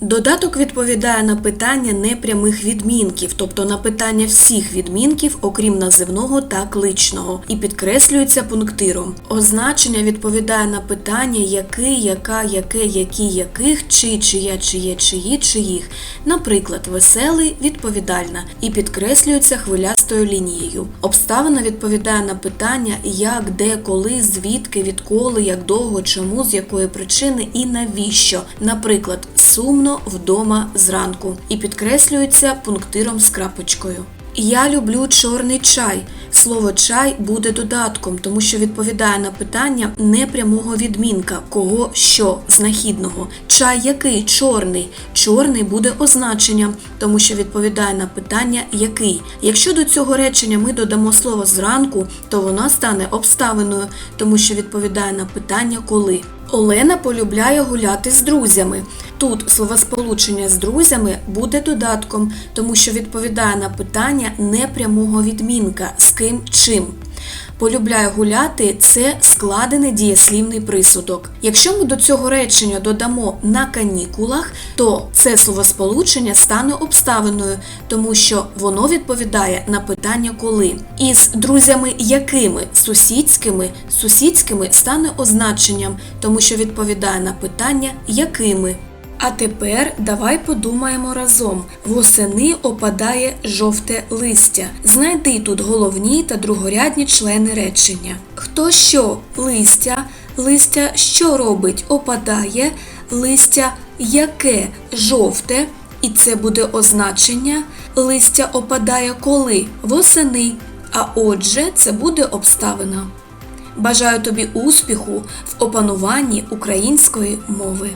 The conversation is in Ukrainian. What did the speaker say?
Додаток відповідає на питання непрямих відмінків, тобто на питання всіх відмінків, окрім називного та кличного, і підкреслюється пунктиром. Означення відповідає на питання який, яка, яке, які, яких, чи, чия, чиє, чиї, чиїх. Наприклад, веселий відповідальна і підкреслюється хвилястою лінією. Обставина відповідає на питання як, де, коли, звідки, відколи, як довго, чому, з якої причини і навіщо. Наприклад, сумно вдома зранку і підкреслюється пунктиром з крапочкою. Я люблю чорний чай. Слово чай буде додатком, тому що відповідає на питання непрямого відмінка, кого що знахідного. Чай який чорний. Чорний буде означенням, тому що відповідає на питання який. Якщо до цього речення ми додамо слово зранку, то воно стане обставиною, тому що відповідає на питання коли. Олена полюбляє гуляти з друзями. Тут словосполучення з друзями буде додатком, тому що відповідає на питання непрямого відмінка з ким чим. Полюбляє гуляти це складений дієслівний присудок. Якщо ми до цього речення додамо на канікулах, то це словосполучення стане обставиною, тому що воно відповідає на питання коли. Із друзями якими сусідськими, сусідськими стане означенням, тому що відповідає на питання якими. А тепер давай подумаємо разом. Восени опадає жовте листя. Знайди тут головні та другорядні члени речення. Хто що? Листя. Листя що робить? Опадає. Листя яке? Жовте. І це буде означення. Листя опадає коли? Восени. А отже, це буде обставина. Бажаю тобі успіху в опануванні української мови.